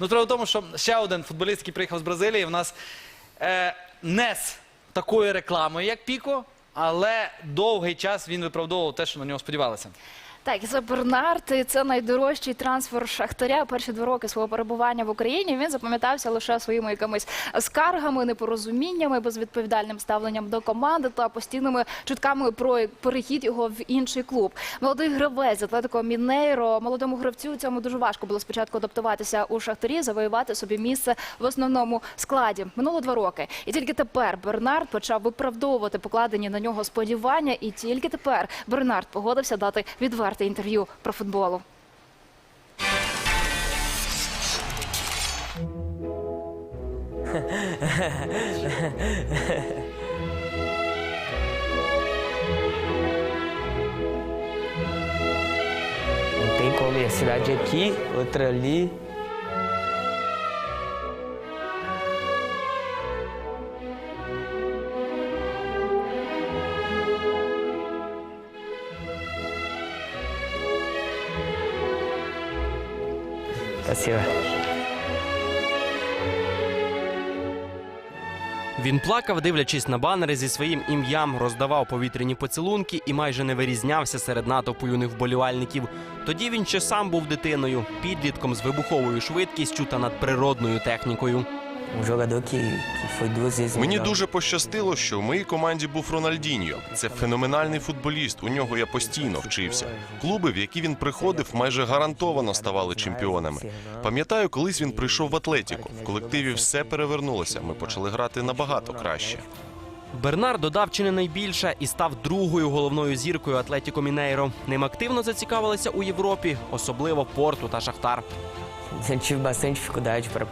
Ну, треба в тому, що ще один футболіст, який приїхав з Бразилії, в нас е, не з такою рекламою, як Піко, але довгий час він виправдовував те, що на нього сподівалися. Так, це Бернард, це найдорожчий трансфер Шахтаря. Перші два роки свого перебування в Україні він запам'ятався лише своїми якимись скаргами, непорозуміннями, безвідповідальним ставленням до команди та постійними чутками про перехід його в інший клуб. Молодий гравець Атлетико Мінейро, молодому гравцю цьому дуже важко було спочатку адаптуватися у Шахтарі, завоювати собі місце в основному складі. Минуло два роки, і тільки тепер Бернард почав виправдовувати покладені на нього сподівання, і тільки тепер Бернард погодився дати відверте інтерв'ю про футболу. Não tem como, a cidade aqui, outra ali. Спасибо. Він плакав, дивлячись на банери зі своїм ім'ям, роздавав повітряні поцілунки і майже не вирізнявся серед натовпу юних вболівальників. Тоді він ще сам був дитиною, підлітком з вибуховою швидкістю та надприродною технікою. Um jogador que, que foi duas vezes Мені дуже пощастило, що в моїй команді був Рональдіньо. Це феноменальний футболіст. У нього я постійно вчився. Клуби, в які він приходив, майже гарантовано ставали чемпіонами. Пам'ятаю, колись він прийшов в Атлетіку. В колективі все перевернулося. Ми почали грати набагато краще. Бернар додав чи не найбільше і став другою головною зіркою Атлетіко Мінейро. Ним активно зацікавилися у Європі, особливо Порту та Шахтар. Eu tive bastante dificuldade para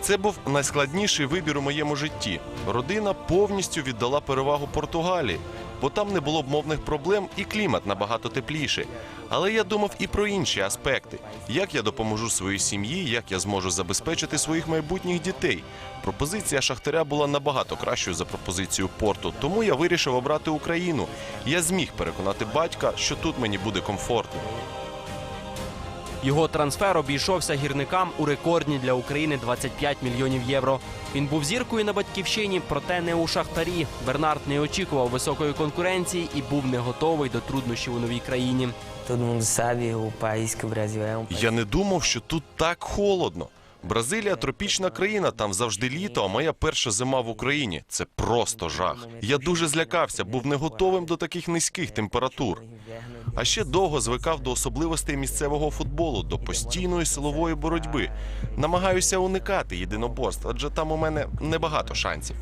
Це був найскладніший вибір у моєму житті. Родина повністю віддала перевагу Португалії, бо там не було б мовних проблем і клімат набагато тепліший. Але я думав і про інші аспекти: як я допоможу своїй сім'ї, як я зможу забезпечити своїх майбутніх дітей. Пропозиція Шахтаря була набагато кращою за пропозицію порту, тому я вирішив обрати Україну. Я зміг переконати батька, що тут мені буде комфортно. Його трансфер обійшовся гірникам у рекордні для України 25 мільйонів євро. Він був зіркою на батьківщині, проте не у шахтарі. Бернард не очікував високої конкуренції і був не готовий до труднощів у новій країні. Я не думав, що тут так холодно. Бразилія тропічна країна, там завжди літо, а моя перша зима в Україні це просто жах. Я дуже злякався, був не готовим до таких низьких температур. А ще довго звикав до особливостей місцевого футболу, до постійної силової боротьби. Намагаюся уникати єдиноборств, адже там у мене небагато шансів.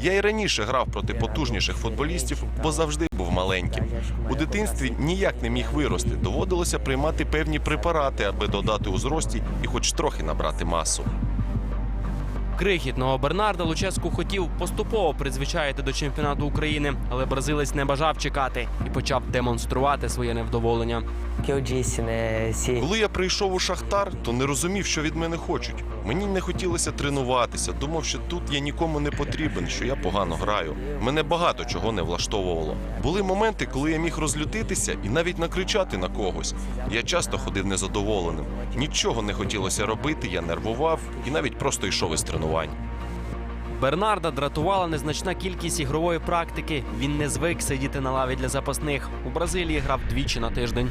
Я і раніше грав проти потужніших футболістів, бо завжди був маленьким. У дитинстві ніяк не міг вирости. Доводилося приймати певні препарати, аби додати у зрості і хоч трохи набрати масу. Крихітного Бернарда Луческу хотів поступово призвичаїти до чемпіонату України, але бразилець не бажав чекати і почав демонструвати своє невдоволення. Коли я прийшов у Шахтар, то не розумів, що від мене хочуть. Мені не хотілося тренуватися. Думав, що тут я нікому не потрібен, що я погано граю. Мене багато чого не влаштовувало. Були моменти, коли я міг розлютитися і навіть накричати на когось. Я часто ходив незадоволеним. Нічого не хотілося робити, я нервував і навіть просто йшов із тренувань. Бернарда дратувала незначна кількість ігрової практики. Він не звик сидіти на лаві для запасних. У Бразилії грав двічі на тиждень.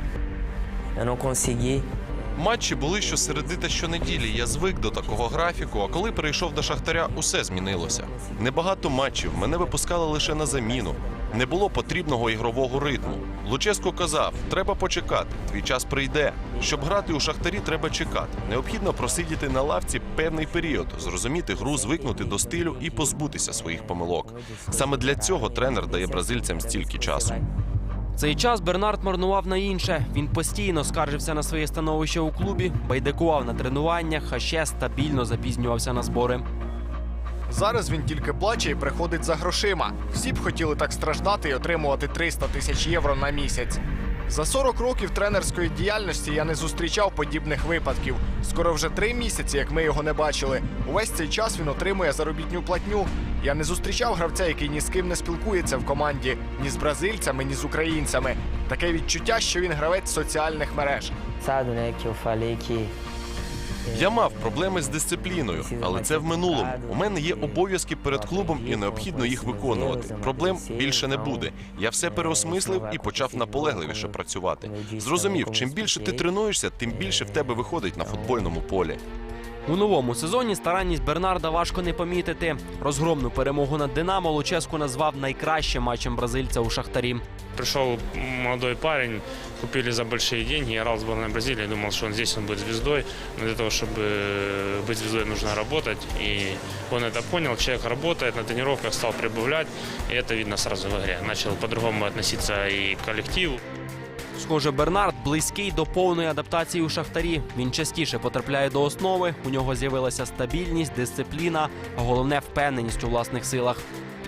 Матчі були щосереди та щонеділі. Я звик до такого графіку. А коли перейшов до Шахтаря, усе змінилося. Небагато матчів мене випускали лише на заміну. Не було потрібного ігрового ритму. Луческо казав: треба почекати. Твій час прийде. Щоб грати у шахтарі, треба чекати. Необхідно просидіти на лавці певний період, зрозуміти гру, звикнути до стилю і позбутися своїх помилок. Саме для цього тренер дає бразильцям стільки часу. Цей час Бернард марнував на інше. Він постійно скаржився на своє становище у клубі, байдикував на тренуваннях, а ще стабільно запізнювався на збори. Зараз він тільки плаче і приходить за грошима. Всі б хотіли так страждати і отримувати 300 тисяч євро на місяць. За 40 років тренерської діяльності я не зустрічав подібних випадків. Скоро вже три місяці, як ми його не бачили. Увесь цей час він отримує заробітню платню. Я не зустрічав гравця, який ні з ким не спілкується в команді, ні з бразильцями, ні з українцями. Таке відчуття, що він гравець соціальних мереж. Я мав проблеми з дисципліною, але це в минулому. У мене є обов'язки перед клубом і необхідно їх виконувати. Проблем більше не буде. Я все переосмислив і почав наполегливіше працювати. Зрозумів, чим більше ти тренуєшся, тим більше в тебе виходить на футбольному полі. У новому сезоні старанність Бернарда важко не помітити. Розгромну перемогу над Динамо Луческу назвав найкращим матчем бразильця у Шахтарі. Пришел молодой парень, купили за большие деньги, играл в сборной Бразилии, думал, что он здесь он будет звездой. Но для того, чтобы быть звездой, нужно работать. И он это понял, человек работает, на тренировках стал прибавлять, и это видно сразу в игре. Начал по-другому относиться и к коллективу. Схоже, Бернард близький до повної адаптації у Шахтарі. Він частіше потрапляє до основи. У нього з'явилася стабільність, дисципліна, а головне впевненість у власних силах.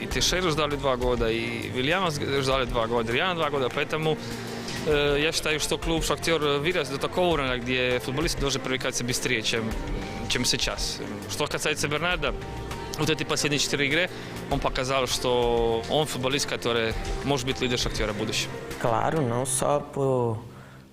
и Тишеру ждали два года, и Вильяма ждали два года, Риана два года. Поэтому э, я считаю, что клуб «Шахтер» вырос до такого уровня, где футболисты должны привлекаться быстрее, чем, чем сейчас. Что касается Бернарда, вот эти последние четыре игры, он показал, что он футболист, который может быть лидер «Шахтера» в будущем. Claro, não só por,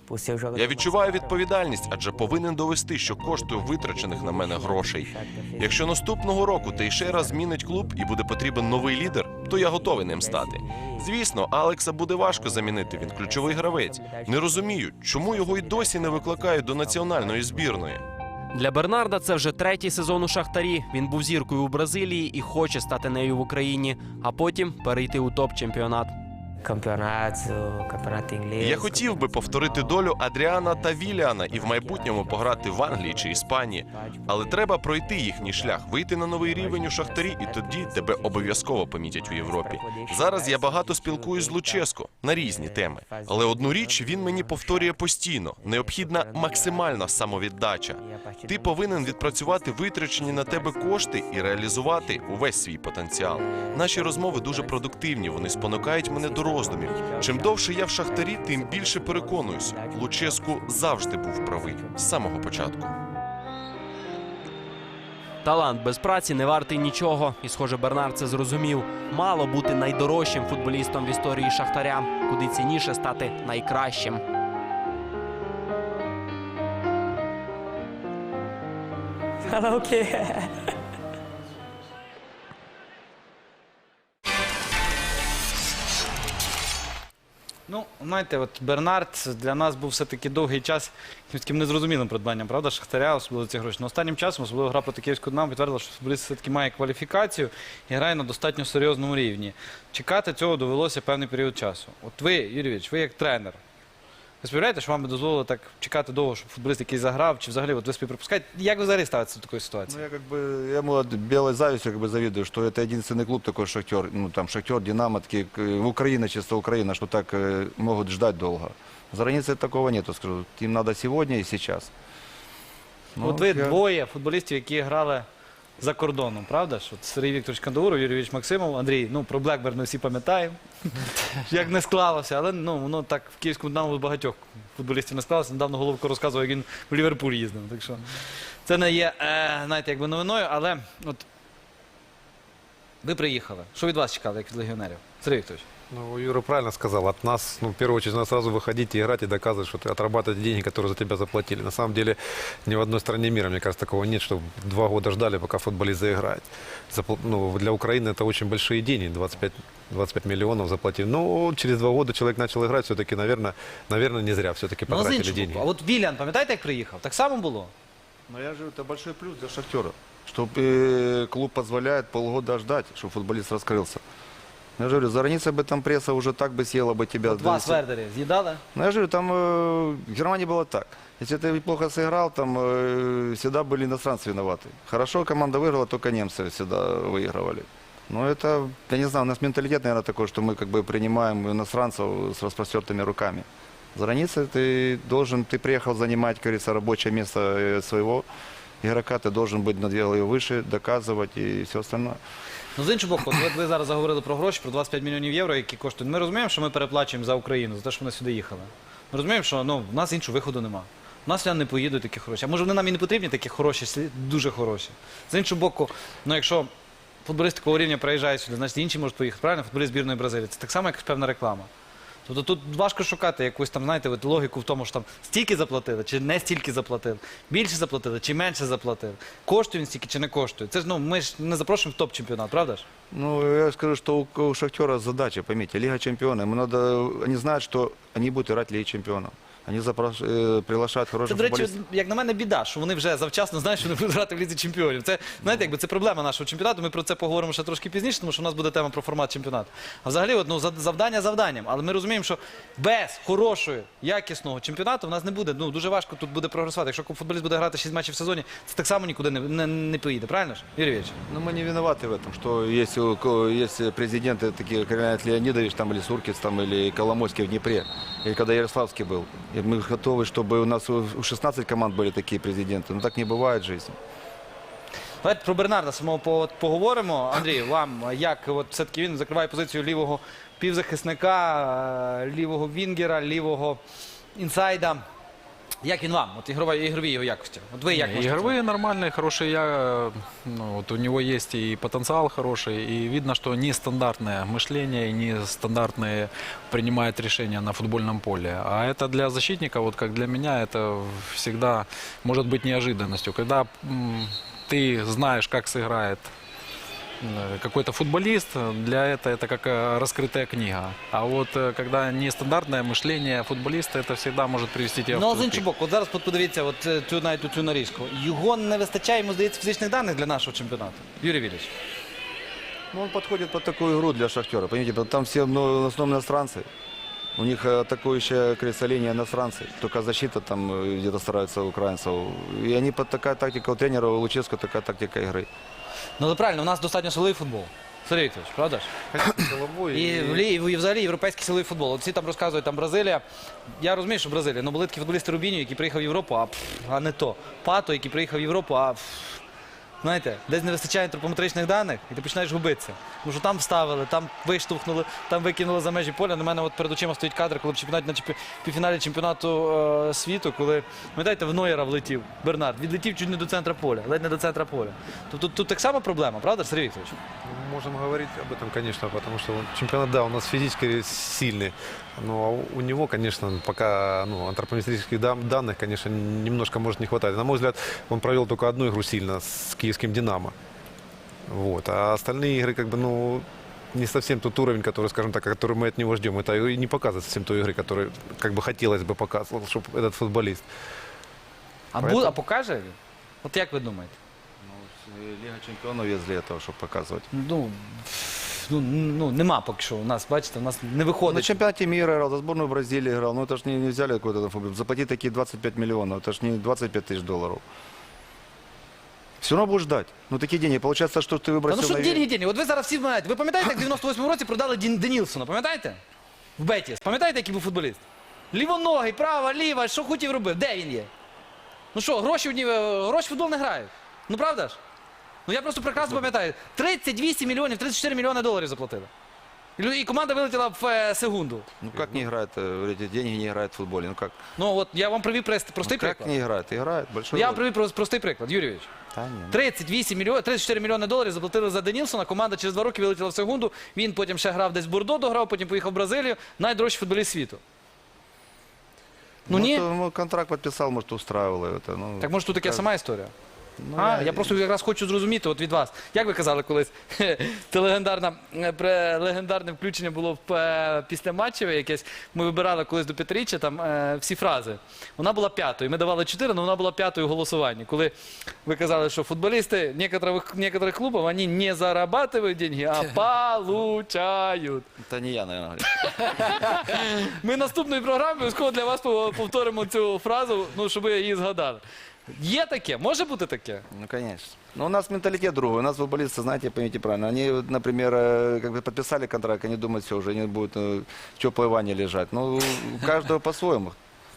por ser o jogador. Я відчуваю відповідальність, адже повинен довести, що коштує витрачених на мене грошей. Якщо наступного року Тейшера змінить клуб і буде потрібен новий лідер, то я готовий ним стати. Звісно, Алекса буде важко замінити. Він ключовий гравець. Не розумію, чому його й досі не викликають до національної збірної. Для Бернарда це вже третій сезон у Шахтарі. Він був зіркою у Бразилії і хоче стати нею в Україні, а потім перейти у топ-чемпіонат. Campeonatos, campeonato inglês. Я хотів би повторити долю Адріана та Віліана і в майбутньому пограти в Англії чи Іспанії. Але треба пройти їхній шлях, вийти на новий рівень у шахтарі, і тоді тебе обов'язково помітять у Європі. Зараз я багато спілкуюсь з Луческо на різні теми. Але одну річ він мені повторює постійно: необхідна максимальна самовіддача. Ти повинен відпрацювати витрачені на тебе кошти і реалізувати увесь свій потенціал. Наші розмови дуже продуктивні. Вони спонукають мене до роздумів. Чим довше я в шахтарі, тим більше переконуюсь. Луческу завжди був правий з самого початку. Талант без праці не вартий нічого. І, схоже, Бернард це зрозумів. Мало бути найдорожчим футболістом в історії Шахтаря, куди цінніше стати найкращим. Fala знаєте, от Бернард для нас був все-таки довгий час таким незрозумілим придбанням, правда, Шахтаря, особливо ці гроші. Но останнім часом, особливо гра проти Київського Динамо, підтвердила, що футболіст все-таки має кваліфікацію і грає на достатньо серйозному рівні. Чекати цього довелося певний період часу. От ви, Юрійович, ви як тренер. Ви сподіваєте, що вам би дозволили так чекати довго, щоб футболіст який заграв, чи взагалі от ви співприпускаєте? Як ви взагалі ставитеся до такої ситуації? Ну, я как бы, я ему от белой завистью как бы завидую, что это единственный клуб такой Шахтер, ну там Шахтер, Динамо, такие, к- Украина, чисто Украина, что так э, могут ждать долго. За границей такого нету, скажу. Им надо сегодня и сейчас. Ну, От ви я- двоє футболістів, які грали за кордоном, правда? От Сергій Вікторович Кандауров, Юрій Вікторович Максимов, Андрій, ну про Блекберн ми всі пам'ятаємо, як не склалося, але ну, воно так в Київському Динамо багатьох футболістів не склалося. Недавно Головко розказував, як він в Ліверпуль їздив. Так що це не є, е, знаєте, якби новиною, але от ви приїхали. Що від вас чекали, як від легіонерів? Сергій Вікторович. Ну, Юра правильно сказал. От нас, ну, в первую очередь, надо сразу выходить и играть, и доказывать, что ты отрабатывать деньги, которые за тебя заплатили. На самом деле, ни в одной стране мира, мне кажется, такого нет, что два года ждали, пока футболист заиграет. Запл- Ну, для Украины это очень большие деньги, 25, 25 миллионов заплатили. Но через два года человек начал играть, все-таки, наверное, наверное, не зря все-таки Ну, а з потратили іншого деньги. боку, а от Вілян, пам'ятаєте, як приїхав? Так само було? Но я же это большой плюс для Шахтера, что э, клуб позволяет полгода ждать, чтобы футболист раскрылся. Я же говорю, за границей бы там пресса уже так бы съела бы тебя. От вас Вердері з'їдали? Ну, я же говорю, там э, в Германии было так. Если ты плохо сыграл, там э, всегда были иностранцы виноваты. Хорошо команда выиграла, только немцы всегда выигрывали. Но это, я не знаю, у нас менталитет, наверное, такой, что мы как бы принимаем иностранцев с распростертыми руками. За границей ты должен, ты приехал занимать, как говорится, рабочее место э, своего игрока, ты должен быть на две головы выше, доказывать и все остальное. Ну, з іншого боку, ви, зараз заговорили про гроші, про 25 мільйонів євро, які коштують. Ми розуміємо, що ми переплачуємо за Україну, за те, що вони сюди їхали. Ми розуміємо, що ну, в нас іншого виходу нема. У нас не поїдуть такі хороші. А може вони нам і не потрібні, такі хороші, дуже хороші. З іншого боку, ну якщо футболіст такого рівня приїжджає сюди, значить інші можуть поїхати. Правильно, футболіст збірної Бразилії. Це так само як певна реклама. Тобто тут важко шукати якусь там, знаєте, от логіку в тому, що там стільки заплатили, чи не стільки заплатили, більше заплатили, чи менше заплатили. Коштує він стільки чи не коштує. Це ж ну ми ж не запрошуємо в топ-чемпіонат, правда ж? Ну, я скажу, что у, у Шахтера задача, поймите, Лига чемпионов. Вони надо, они знают, что они будут играть чемпионов. Они запраш- э, приглашают Це, хороших до речі, футболистов. як на мене, біда, що вони вже завчасно знають, що вони будуть грати в лізі чемпіонів. Це знаєте, якби це проблема нашого чемпіонату. Ми про це поговоримо ще трошки пізніше, тому що у нас буде тема про формат чемпіонату. А взагалі, от, ну, за- завдання завданням. Але ми розуміємо, що без хорошої, якісного чемпіонату в нас не буде. Ну дуже важко тут буде прогресувати. Якщо футболіст буде грати 6 матчів в сезоні, це так само нікуди не, не, не поїде. Правильно ж? Юрій Війович? Но мы не виноваты в этом, что есть, у ко- есть президенты такие, как Леонид Леонидович там, или Суркис, там, или Коломойский в Днепре, или когда Ярославский был. И мы готовы, чтобы у нас у у 16 команд были такие президенты. Но так не бывает в жизни. Давайте про Бернарда самого по- поговоримо. Андрій, вам як от все-таки він закриває позицію лівого півзахисника, е, лівого вінгера, лівого інсайда. Як він вам? От ігрова, ігрові його якості. От ви як Не, можете Игровые нормальные, хорошие. Я, э, ну, вот у него есть и потенциал хороший, и видно, что нестандартное мышление, и нестандартные принимает решения на футбольном поле. А это для защитника, вот как для меня, это всегда может быть неожиданностью. Когда м, ты знаешь, как сыграет э, какой-то футболист, для этого это как э, раскрытая книга. А вот э, когда нестандартное мышление футболиста, это всегда может привести тебя Ну, в а з тупик. іншого боку, от зараз от подивіться от, е, цю, навіть цю нарізку. Його не вистачає, йому здається, фізичних даних для нашого чемпіонату. Юрій Віліч. Ну, он подходит под такую игру для Шахтера. Понимаете, там все ну, в основном иностранцы. У них э, атакующая кресло линия иностранцы. Только защита там э, где-то стараются украинцев. И они под такая тактика у тренера, у Луческо такая тактика игры. Ну, але правильно, у нас достатньо силовий футбол. Сергій Вікторович, правда ж? Головой І, в лі- і взагалі європейський силовий футбол. От всі там розказують, там Бразилія. Я розумію, що Бразилія, ну були такі футболісти Рубіньо, який приїхав в Європу, а, пф, а не то. Пато, який приїхав в Європу, а пф, знаєте, десь не вистачає антропометричних даних, і ти починаєш губитися. Тому що там вставили, там виштовхнули, там викинули за межі поля. На мене от перед очима стоїть кадр, коли в чемпіонаті на півфіналі чемпіонату е, світу, коли пам'ятаєте, в Нойера влетів Бернард, відлетів чуть не до центра поля, ледь не до центра поля. Тобто тут, так само проблема, правда, Сергій Вікторович? Можем говорить об этом, конечно, потому что он- чемпионат, да, у нас физически сильный. Но у него, конечно, пока ну, антропометрических дан- данных, конечно, немножко может не хватать. На мой взгляд, он провел только одну игру сильно с киевским «Динамо». Вот. А остальные игры, как бы, ну, не совсем тот уровень, который, скажем так, который мы от него ждем. Это и не показывает совсем той игры, которую, как бы, хотелось бы показывал, чтобы этот футболист. А, Поэтому- бу, а покаже він? От як ви думаєте? Лига чемпионов есть для этого, чтобы показывать. Ну, ну, ну нема поки що. У нас, бачите, у нас не На виходить. чемпионате мира играл, за сборную Бразилии играл. Ну, это ж не, не взяли какой-то там футбол. Заплатить такие 25 миллионов, это ж не 25 тысяч долларов. Все равно будешь ждать. Ну, такие деньги. Получается, что ты Та выбросил ну що на деньги, деньги? От ви зараз всі знаєте. Ви пам'ятаєте, як в 98-му році продали Дін- Денілсона? Пам'ятаєте? В Бетіс. Пам'ятаєте, який був футболіст? Лівоногий, права, ліва, що хотів робив? Де він є? Ну що, гроші в ній, е, гроші в футбол не грають. Ну правда ж? Ну я просто прекрасно пам'ятаю. 38 мільйонів, 34 мільйони доларів заплатили. І лю- І команда вилетіла в е, секунду. Ну, как не играет, э, эти деньги не играют в футболе? Ну, как? Ну от я вам привів прост- простий Ну, как приклад. не играет? Играет. Большой Я вам роль. привів прос- простий приклад, Юрійович. Да, не, 38 мільйонів, 34 мільйони доларів заплатили за Денілсона. Команда через два роки вилетіла в секунду. Він потім ще грав десь в Бордо, дограв, потім поїхав в Бразилію. Найдорожчий футболіст світу. Ну Может, ні. он, ну, контракт подписал, может, устраивало это. Ну, Так може тут така как- сама історія? ну, А, я просто якраз хочу зрозуміти от від вас. Як ви казали колись, це легендарна, е, пре- легендарне включення було в е, післяматчеве якесь. Ми вибирали колись до п'ятиріччя там е, всі фрази. Вона була п'ятою. Ми давали чотири, але вона була п'ятою в голосуванні. Коли ви казали, що футболісти некоторых, некоторых клубів вони не зарабатывают деньги, а получають. Это не я, наверное. Ми наступної програми обов'язково для вас пов- повторимо цю фразу, ну щоб ви її згадали. Є таке, може бути таке? Ну, конечно. Но у нас менталитет другой. У нас футболисты, знаете, поймите правильно, они, вот, например, э, как бы подписали контракт, они думают, все, уже они будут э, в теплой ванне лежать. Ну, у каждого по-своему.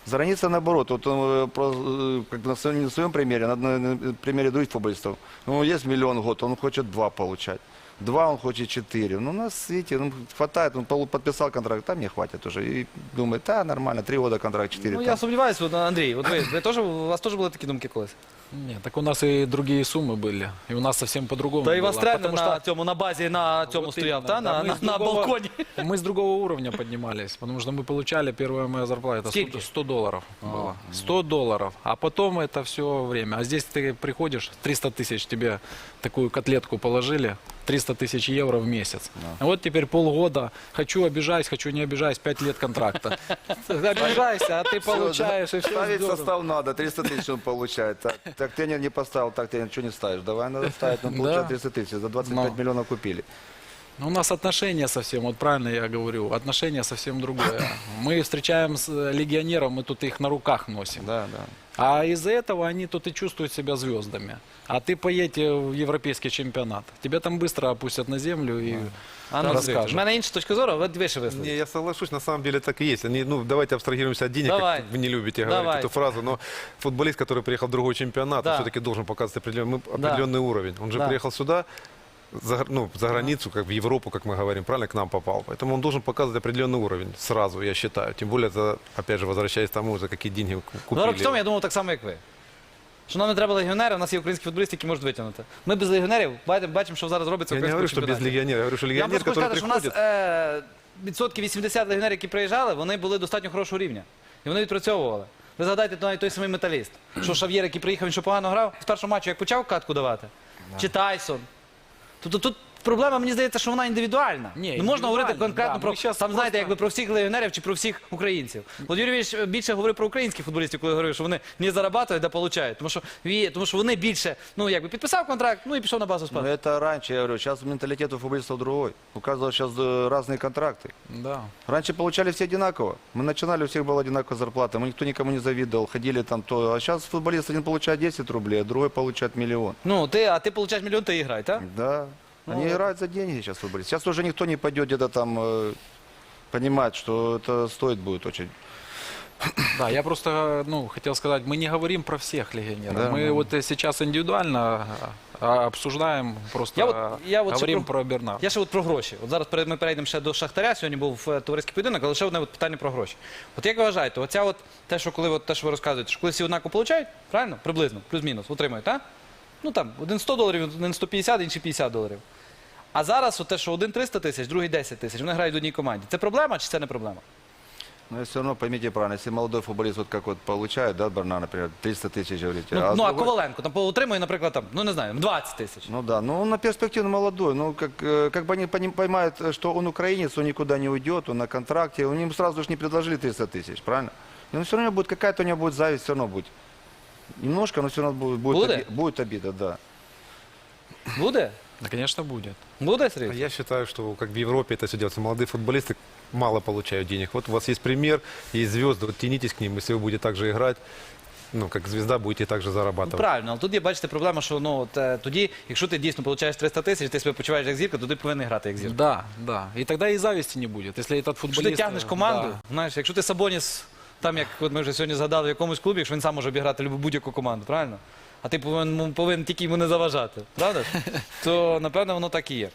За границей наоборот. Вот он, э, про- э, как бы на своем, не на своем примере, на, на- на примере других футболистов. Ну, есть миллион в год, он хочет два получать. Два он хочет четыре. Ну, у нас, видите, ну, хватает, он полу- подписал контракт, там мне хватит уже. И думает, да, нормально, три года контракт, четыре. Ну там. я сумніваюся, от, Андрій, от ви, ви теж, у вас теж були такі думки колись? Нет, так у нас и другие суммы были. И у нас совсем по-другому Та і было. вас тренер Потому на что цьому на базі на цьому Вот стояв, именно, та? да, На, мы на, с на другого- балконі. Мы с другого уровня поднимались, потому что мы получали первая моя зарплата. Скільки? 100, 100 долларов было. 100 долларов. А потом это все время. А здесь ты приходишь, 300 тысяч тебе такую котлетку положили, 300 тысяч евро в месяц. А вот теперь полгода, хочу обижаюсь, хочу не обижаюсь, 5 лет контракта. Обижайся, а ты получаешь, и все Ставить здорово. состав надо, 300 тысяч он получает. Так, так тренер не поставил, так тренер, что не ставишь? Давай надо ставить, он получает Да. 300 тысяч, за 25 Но. миллионов купили. Ну, У нас отношения совсем, вот правильно я говорю, отношения совсем другое. Мы встречаем с э, легионеров, мы тут их на руках носим. Да, да. А из-за этого они тут и чувствуют себя звездами. А ты поедь э, в европейский чемпионат. Тебя там быстро опустят на землю и А ну, расскажут. в мене інша точка зору, ви вище висловили. Не, я соглашусь, на самом деле так и есть. Они, ну, давайте абстрагируемся от денег, Давай. как вы не любите Давай. говорить эту фразу, но футболист, который приехал в другой чемпионат, Да. все-таки должен показывать определенный, мы- Да. определенный уровень. Он же Да. приехал сюда, за, гр- ну, за границу, как в Европу, как мы говорим, правильно, к нам попал. Поэтому он должен показывать определенный уровень сразу, я считаю. Тем более, за, опять же, возвращаясь к тому, за какие деньги к- Два купили. роки тому я думав так само, як ви. Що нам не треба легіонери, у нас є українські футболісти, які можуть витягнути. Ми без легіонерів бачимо, бачимо, що зараз робиться в Я не говорю, что українському без чемпіонаті. легионера, я говорю, что Я вам легионер, просто хочу который сказати, що у нас приходит... е, відсотки 80 легіонерів, які приїжджали, вони були достатньо хорошого рівня. І вони відпрацьовували. Ви згадайте навіть той самий металіст. Що Шав'єр, який приїхав, він що погано грав, з першого матчу як почав катку давати. Чи Тайсон. Тобто тут проблема, мені здається, що вона індивідуальна. Ні, не можна говорити індивідуальна, конкретно да, про ми щас там, знаєте, просто- якби про всіх легіонерів чи про всіх українців. От Юрій Війович більше говорив про українських футболістів, коли говорив, що вони не зарабатують, а получають. Тому що, ві- тому що вони більше, ну якби підписав контракт, ну і пішов на базу Но спати. это раньше, я говорю, сейчас менталитет у футболистов другой. У каждого сейчас э, разные контракты. Да. Раньше получали все одинаково. Мы начинали, у всех была одинаковая зарплата. Мы никто никому не завидовал, ходили там то. А сейчас футболист один получает 10 рублей, а другой получает миллион. Ну, ти, а ти получаєш мільйон, ти і грай, так? Да. Они играют за деньги сейчас футболисты. Сейчас уже никто не пойдет где-то там э, понимать, что это стоит будет очень. Да, я просто ну, хотел сказать, мы не говорим про всех легионеров. Да, мы да. вот э, сейчас индивидуально а, обсуждаем, просто Я вот- я вот говорим ще про Бернарда. Я ще от про гроші. От зараз перед- ми перейдемо ще до Шахтаря. Сьогодні був е, товариський поєдинок, але ще одне от питання про гроші. От як ви вважаєте, оця от те, що коли от те, що ви розказуєте, що коли всі однаково получають, правильно? Приблизно, плюс-мінус, отримують, так? Ну там, один 100 доларів, один 150, інший 50 доларів. А зараз от те, що один 300 тисяч, другий 10 тисяч, вони грають в одній команді. Це проблема чи це не проблема? Но все равно поймите правильно, если молодой футболист вот как вот получает, да, Бернар, например, 300 тысяч, говорите. Ну, а ну а другой- Коваленко там отримує, наприклад, там, ну не знаю, 20 тисяч. Ну да, но он на перспективно молодой. Ну, как, э, как бы они пони- поймают, э, что он украинец, он никуда не уйдет, он на контракте. У него сразу же не предложили 300 тысяч, правильно? И он все равно будет, какая-то у него будет зависть, все равно будет. Немножко, но все равно будет, будет, Буде? оби- будет обида, да. Буде? Да, конечно, будет. Буде, А Сергій? Я считаю, что как в Европе это все делается. Молодые футболисты мало получают денег. Вот у вас есть пример, есть звезды, вот тянитесь к ним, если вы будете так же играть, ну, как звезда, будете также Ну, зарабатывать. правильно, але тут є, бачите, проблема, що ну, от, е, тоді, якщо ти дійсно получаєш 300 тисяч, ти себе почуваєш як зірка, то ти повинен грати як зірка. Да, да. И тогда и зависти не будет. Если этот Якщо футболист... ти тягнеш э, команду, да. знаєш, якщо ти Сабоніс, там, як от ми вже сьогодні згадали, в якомусь клубі, якщо він сам може обіграти любу- будь-яку команду, правильно? А ти повинен, повинен тільки йому не заважати, правда? ж? То, напевно, воно так і є.